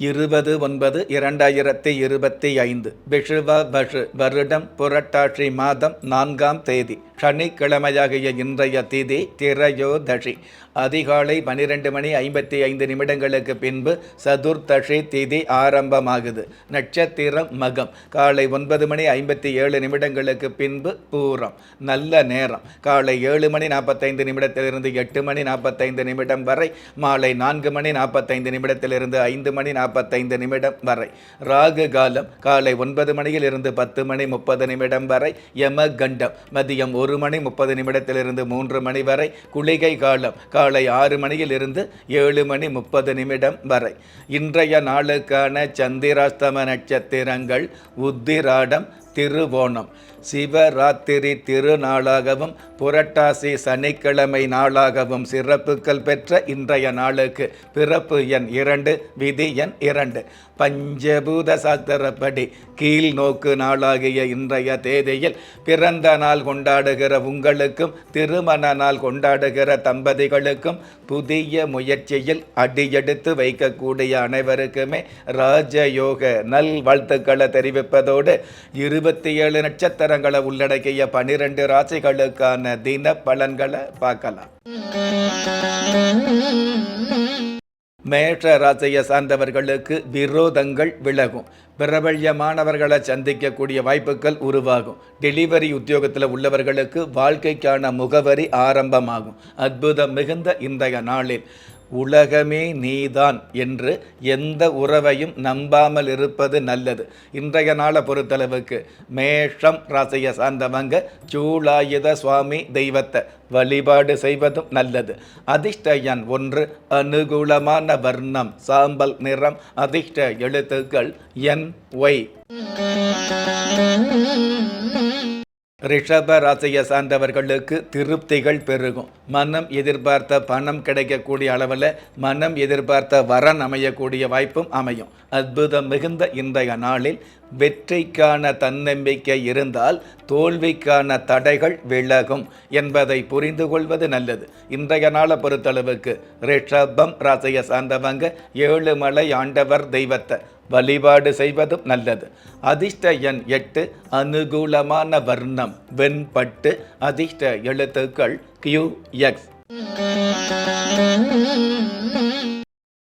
இருபது ஒன்பது இரண்டாயிரத்தி இருபத்தி ஐந்து. பிஷுவ பஷு வருடம் புரட்டாட்சி மாதம் நான்காம் தேதி. சனிக்கிழமையாகிய இன்றைய திதி திரையோதஷி அதிகாலை பனிரெண்டு மணி ஐம்பத்தி ஐந்து நிமிடங்களுக்கு பின்பு சதுர்தஷி திதி ஆரம்பமாகுது. நட்சத்திரம் மகம். காலை ஒன்பது மணி ஐம்பத்தி ஏழு நிமிடங்களுக்கு பின்பு பூரம். நல்ல நேரம். காலை ஏழு மணி நாற்பத்தைந்து நிமிடத்திலிருந்து எட்டு மணி நாற்பத்தைந்து நிமிடம் வரை. மாலை நான்கு மணி நாற்பத்தைந்து நிமிடத்திலிருந்து ஐந்து மணி நாற்பத்தைந்து நிமிடம் வரை. ராகு காலம் காலை ஒன்பது மணியில் இருந்து பத்து மணி முப்பது நிமிடம் வரை. யம கண்டம் மதியம் ஒரு மணி முப்பது நிமிடத்திலிருந்து மூன்று மணி வரை. குளிகை காலம் காலை ஆறு மணியில் இருந்து ஏழு மணி முப்பது நிமிடம் வரை. இன்றைய நாளுக்கான சந்திராஸ்தம நட்சத்திரங்கள் உத்திராடம் திருவோணம். சிவராத்திரி திருநாளாகவும் புரட்டாசி சனிக்கிழமை நாளாகவும் சிறப்புகள் பெற்ற இன்றைய நாளுக்கு பிறப்பு எண் இரண்டு விதி எண் இரண்டு. பஞ்சபூத சாஸ்திரப்படி கீழ் நோக்கு நாளாகிய இன்றைய தேதியில் பிறந்த நாள் கொண்டாடுகிற உங்களுக்கும் திருமண நாள் கொண்டாடுகிற தம்பதிகளுக்கும் புதிய முயற்சியில் அடியெடுத்து வைக்கக்கூடிய அனைவருக்குமே ராஜயோக நல் வாழ்த்துக்களை தெரிவிப்பதோடு இருபத்தி ஏழு நட்சத்திரங்களை உள்ளடக்கிய பனிரெண்டு ராசிகளுக்கான தின பலன்களை பார்க்கலாம். மேஷ ராசியை சார்ந்தவர்களுக்கு விரோதங்கள் விலகும். பிரபல்யமானவர்களை சந்திக்கக்கூடிய வாய்ப்புகள் உருவாகும். டெலிவரி உத்தியோகத்தில் உள்ளவர்களுக்கு வாழ்க்கைக்கான முகவரி ஆரம்பமாகும். அற்புதம் மிகுந்த இன்றைய நாளில். உலகமே நீதான் என்று எந்த உறவையும் நம்பாமல் இருப்பது நல்லது. இன்றைய நாளை பொறுத்தளவுக்கு மேஷம் ராசியை சார்ந்தவங்க சூளாயுத சுவாமி தெய்வத்தை வழிபாடு செய்வதும் நல்லது. அதிர்ஷ்ட எண் ஒன்று அனுகூலமான வர்ணம் சாம்பல் நிறம் அதிர்ஷ்ட எழுத்துக்கள் என் ஒய். ரிஷப ராசியை சார்ந்தவர்களுக்கு திருப்திகள் பெருகும். மனம் எதிர்பார்த்த பணம் கிடைக்கக்கூடிய அளவில் மனம் எதிர்பார்த்த வரன் அமையக்கூடிய வாய்ப்பும் அமையும். அற்புதம் மிகுந்த இன்றைய நாளில் வெற்றிக்கான தன்னம்பிக்கை இருந்தால் தோல்விக்கான தடைகள் விலகும் என்பதை புரிந்து கொள்வது நல்லது. இன்றைய நாளை பொறுத்தளவுக்கு ரிஷபம் ராசியை சார்ந்தவங்க ஏழுமலை ஆண்டவர் தெய்வத்தை வழிபாடு செய்வதும் நல்லது. அதிர்ஷ்ட எண் எட்டு அனுகூலமான வர்ணம் வெண்பட்டு அதிர்ஷ்ட எழுத்துக்கள் கியூ எக்ஸ்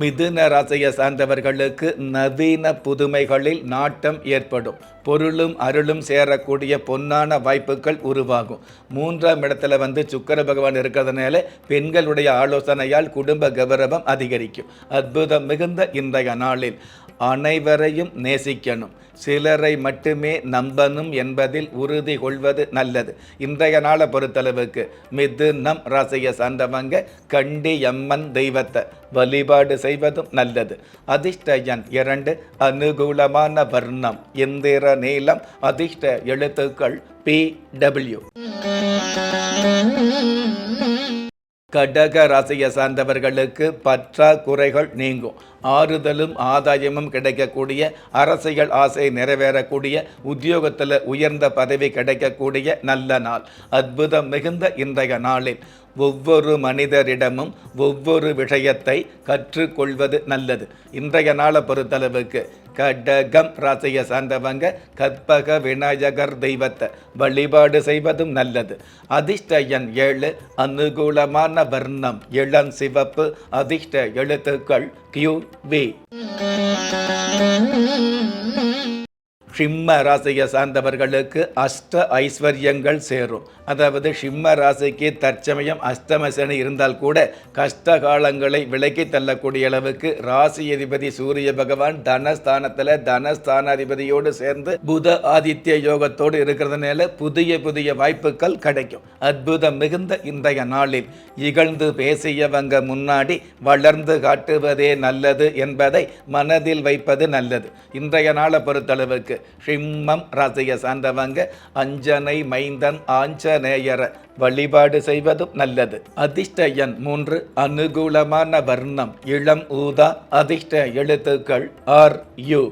மிதுன ராசியை சார்ந்தவர்களுக்கு நவீன புதுமைகளில் நாட்டம் ஏற்படும். பொருளும் அருளும் சேரக்கூடிய பொன்னான வாய்ப்புகள் உருவாகும். மூன்றாம் இடத்துல வந்து சுக்கர பகவான் இருக்கிறதுனால பெண்களுடைய ஆலோசனையால் குடும்ப கௌரவம் அதிகரிக்கும். அற்புதம் மிகுந்த இன்றைய நாளில். அனைவரையும் நேசிக்கணும். சிலரை மட்டுமே நம்பணும் என்பதில் உறுதி கொள்வது நல்லது. இன்றைய நாளை பொறுத்தளவுக்கு மிதுனம் ராசியை சார்ந்தவங்க கண்டி எம்மன் தெய்வத்தை வழிபாடு செய்வதும் நல்லது. அதிர்ஷ்ட எண் இரண்டு அனுகூலமான வர்ணம் இந்திர நீளம் அதிர்ஷ்ட எழுத்துக்கள் பி டபிள்யூ கடக ராசியை சார்ந்தவர்களுக்கு பற்றாக்குறைகள் நீங்கும். ஆறுதலும் ஆதாயமும் கிடைக்கக்கூடிய அரசியல் ஆசை நிறைவேறக்கூடிய உத்தியோகத்தில் உயர்ந்த பதவி கிடைக்கக்கூடிய நல்ல நாள். அற்புதம் மிகுந்த இன்றைய நாளில். ஒவ்வொரு மனிதரிடமும் ஒவ்வொரு விஷயத்தை கற்றுக்கொள்வது நல்லது. இன்றைய நாளை பொறுத்தளவுக்கு கடகம் ராசியை சார்ந்தவங்க கற்பக விநாயகர் தெய்வத்தை வழிபாடு செய்வதும் நல்லது. அதிர்ஷ்ட எண் ஏழு அனுகூலமான வர்ணம் இளம் சிவப்பு அதிர்ஷ்ட எழுத்துக்கள் கியூ வி சிம்ம ராசியை சார்ந்தவர்களுக்கு அஷ்ட ஐஸ்வர்யங்கள் சேரும். அதாவது சிம்ம ராசிக்கு தற்சமயம் அஷ்டம சனி இருந்தால் கூட கஷ்ட காலங்களை விலக்கி தள்ளக்கூடிய அளவுக்கு ராசி அதிபதி சூரிய பகவான் தனஸ்தானத்தில் தனஸ்தானாதிபதியோடு சேர்ந்து புத ஆதித்ய யோகத்தோடு இருக்கிறதுனால புதிய புதிய வாய்ப்புகள் கிடைக்கும். அற்புதம் மிகுந்த இன்றைய நாளில் இகழ்ந்து பேசியவங்க முன்னாடி வளர்ந்து காட்டுவதே நல்லது என்பதை மனதில் வைப்பது நல்லது. இன்றைய நாளை பொறுத்தளவுக்கு சிம்மம் ராசியை சார்ந்தவங்க அஞ்சனை மைந்தன் ஆஞ்சநேயர வழிபாடு செய்வதும் நல்லது. அதிர்ஷ்ட எண் மூன்று அனுகூலமான வர்ணம். இளம் ஊதா அதிர்ஷ்ட எழுத்துக்கள். R U.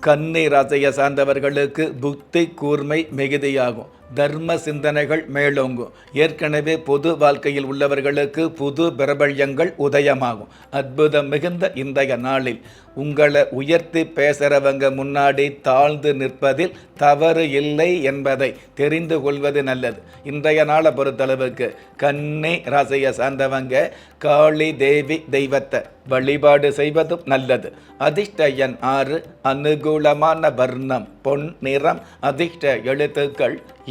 கன்னி ராசியை சார்ந்தவர்களுக்கு புத்தி கூர்மை மிகுதியாகும். தர்ம சிந்தனைகள் மேலோங்கும். ஏற்கனவே பொது வாழ்க்கையில் உள்ளவர்களுக்கு புது பிரபல்யங்கள் உதயமாகும். அற்புதம் மிகுந்த இன்றைய நாளில் உங்களை உயர்த்தி பேசுகிறவங்க முன்னாடி தாழ்ந்து நிற்பதில் தவறு இல்லை என்பதை தெரிந்து கொள்வது நல்லது. இன்றைய நாளை பொறுத்தளவுக்கு கன்னி ராசியை சார்ந்தவங்க காளி தேவி தெய்வத்தை வழிபாடு செய்வதும் நல்லது. அதிர்ஷ்ட எண் ஆறு அனுகூலமான வர்ணம் பொன் நிறம் அதிர்ஷ்ட எழுத்துக்கள்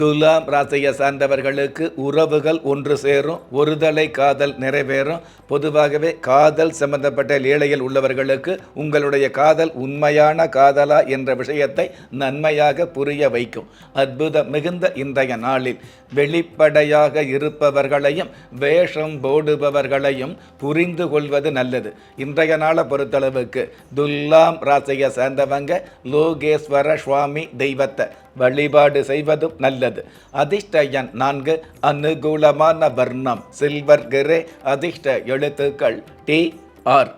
துலாம் ராசியை சார்ந்தவர்களுக்கு உறவுகள் ஒன்று சேரும் ஒருதலை காதல் நிறைவேறும். பொதுவாகவே காதல் சம்பந்தப்பட்ட ஏழையில் உள்ளவர்களுக்கு உங்களுடைய காதல் உண்மையான காதலா என்ற விஷயத்தை நன்மையாக புரிய வைக்கும். அற்புதம் மிகுந்த இன்றைய நாளில் வெளிப்படையாக இருப்பவர்களையும் வேஷம் போடுபவர்களையும் புரிந்து கொள்வது நல்லது. இன்றைய நாளை பொறுத்தளவுக்கு துல்லாம் ராசியை சேர்ந்தவங்க லோகேஸ்வர சுவாமி தெய்வத்தை வழிபாடு செய்வதும் நல்லது. அதிர்ஷ்ட எண் நான்கு அனுகூலமான வர்ணம் சில்வர் கிரே அதிர்ஷ்ட எழுத்துக்கள் டி ஆர்.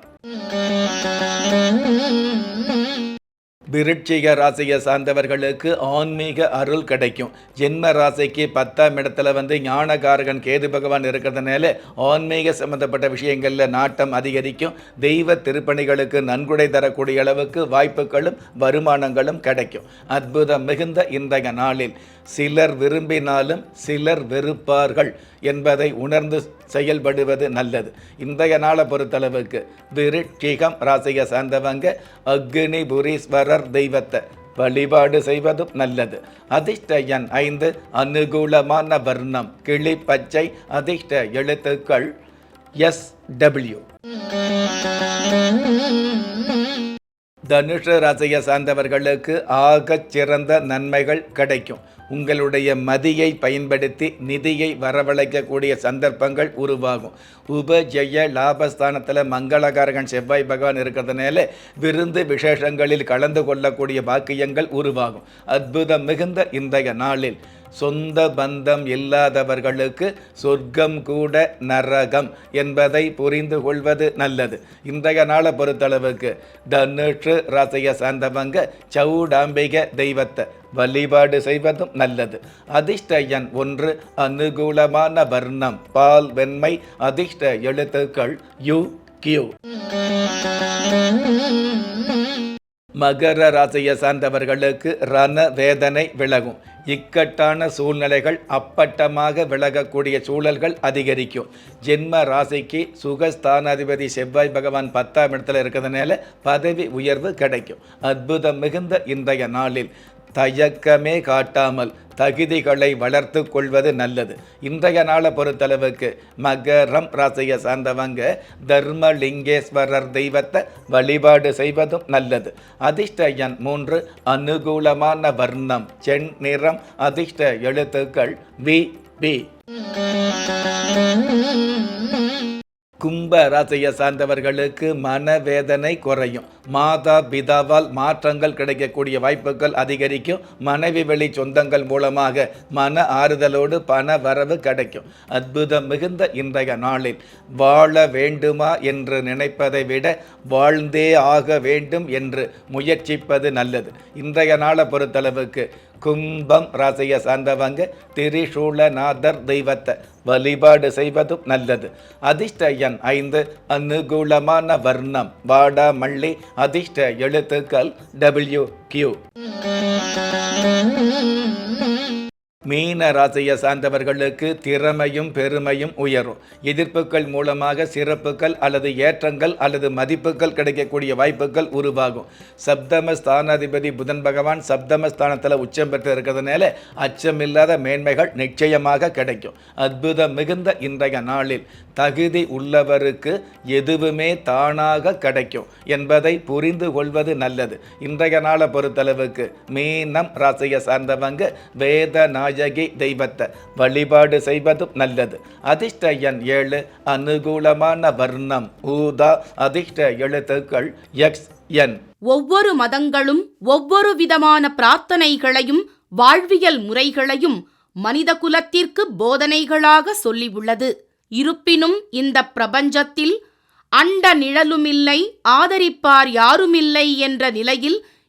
விருட்சிக ராசியை சார்ந்தவர்களுக்கு ஆன்மீக அருள் கிடைக்கும். ஜென்ம ராசிக்கு பத்தாம் இடத்துல வந்து ஞானகாரகன் கேது பகவான் இருக்கிறதுனால ஆன்மீக சம்பந்தப்பட்ட விஷயங்களில் நாட்டம் அதிகரிக்கும். தெய்வ திருப்பணிகளுக்கு நன்கொடை தரக்கூடிய அளவுக்கு வாய்ப்புகளும் வருமானங்களும் கிடைக்கும். அற்புதம் மிகுந்த இன்றைய நாளில் சிலர் விரும்பினாலும் சிலர் வெறுப்பார்கள் என்பதை உணர்ந்து செயல்படுவது நல்லது. இன்றைய நாளை பொறுத்தளவுக்கு விருட்சிகம் ராசியை சார்ந்தவங்க அக்னி புரீஸ்வரர் அக்னிபுரீஸ்வரர் தெய்வத்தை வழிபாடு செய்வதும் நல்லது. அதிர்ஷ்ட எண் ஐந்து அனுகூலமான வர்ணம் கிளி பச்சை அதிர்ஷ்ட எழுத்துக்கள் எஸ் டபிள்யூ தனுஷ ராசியை சார்ந்தவர்களுக்கு ஆகச் சிறந்த நன்மைகள் கிடைக்கும். உங்களுடைய மதியை பயன்படுத்தி நிதியை வரவழைக்கக்கூடிய சந்தர்ப்பங்கள் உருவாகும். உபஜெய லாபஸ்தானத்தில் மங்களகாரகன் செவ்வாய் பகவான் இருக்கிறதுனால விருந்து விசேஷங்களில் கலந்து கொள்ளக்கூடிய பாக்கியங்கள் உருவாகும். அற்புதம் மிகுந்த இன்றைய நாளில். சொந்த பந்தம் இல்லாதவர்களுக்கு சொர்க்கம் கூட நரகம் என்பதை புரிந்து கொள்வது நல்லது. இன்றைய நாளை பொறுத்தளவுக்கு தனுஷு ராசியை சார்ந்தவங்க சவுடாம்பிக தெய்வத்தை வழிபாடு செய்வதும் நல்லது. அதிர்ஷ்ட எண் ஒன்று அனுகூலமான வர்ணம் பால் வெண்மை அதிர்ஷ்ட எழுத்துக்கள் யு கியூ. மகர ராசியை சார்ந்தவர்களுக்கு ரண வேதனை விலகும். இக்கட்டான சூழ்நிலைகள் அப்பட்டமாக விலகக்கூடிய சூழல்கள் அதிகரிக்கும். ஜென்ம ராசிக்கு சுகஸ்தானாதிபதி செவ்வாய் பகவான் பத்தாம் இடத்துல இருக்கிறதுனால பதவி உயர்வு கிடைக்கும். அற்புதம் மிகுந்த இன்றைய நாளில். தயக்கமே காட்டாமல் தகுதிகளை வளர்த்து கொள்வது நல்லது. இன்றைய நாளை பொறுத்தளவுக்கு மகரம் ராசியை சார்ந்தவங்க தர்மலிங்கேஸ்வரர் தெய்வத்தை வழிபாடு செய்வதும் நல்லது. அதிர்ஷ்ட எண் மூன்று அனுகூலமான வர்ணம் செண் நிறம் அதிர்ஷ்ட எழுத்துக்கள் வி பி கும்ப ராசியை சார்ந்தவர்களுக்கு மனவேதனை குறையும். மாதா பிதாவால் மாற்றங்கள் கிடைக்கக்கூடிய வாய்ப்புகள் அதிகரிக்கும். மனைவி வழி சொந்தங்கள் மூலமாக மன ஆறுதலோடு பண வரவு கிடைக்கும். அற்புதம் மிகுந்த இன்றைய நாளில். வாழ வேண்டுமா என்று நினைப்பதை விட வாழ்ந்தே ஆக வேண்டும் என்று முயற்சிப்பது நல்லது. இன்றைய நாளை பொறுத்தளவுக்கு கும்பம் ராசியை சார்ந்தவங்க திரிசூலநாதர் தெய்வத்தை வழிபாடு செய்வதும் நல்லது. அதிர்ஷ்டயன் ஐந்து அனுகூலமான வர்ணம். வாடா அதிர்ஷ்ட எழுத்துக்கள் டபிள்யூ கியூ மீன ராசியை சார்ந்தவர்களுக்கு திறமையும் பெருமையும் உயரும். எதிர்ப்புகள் மூலமாக சிறப்புகள் அல்லது ஏற்றங்கள் அல்லது மதிப்புகள் கிடைக்கக்கூடிய வாய்ப்புகள் உருவாகும். சப்தம ஸ்தானாதிபதி புதன் பகவான் சப்தம ஸ்தானத்தில் உச்சம் பெற்று இருக்கிறதுனால அச்சமில்லாத மேன்மைகள் நிச்சயமாக கிடைக்கும். அற்புதம் மிகுந்த இன்றைய நாளில் தகுதி உள்ளவருக்கு எதுவுமே தானாக கிடைக்கும் என்பதை புரிந்து கொள்வது நல்லது. இன்றைய நாளை பொறுத்தளவுக்கு மீனம் ராசியை சார்ந்தவங்க வேத நாயகி தெய்வத்தை வழிபாடு செய்வதும் நல்லது. அதிர்ஷ்ட எண் ஏழு அனுகூலமான வர்ணம். ஊதா அதிர்ஷ்ட எழுத்துக்கள் எக்ஸ் என். ஒவ்வொரு மதங்களும் ஒவ்வொரு விதமான பிரார்த்தனைகளையும் வாழ்வியல் முறைகளையும் மனித குலத்திற்கு போதனைகளாக சொல்லியுள்ளது. இருப்பினும் இந்த பிரபஞ்சத்தில் அண்ட நிழலுமில்லை ஆதரிப்பார் யாருமில்லை என்ற நிலையில்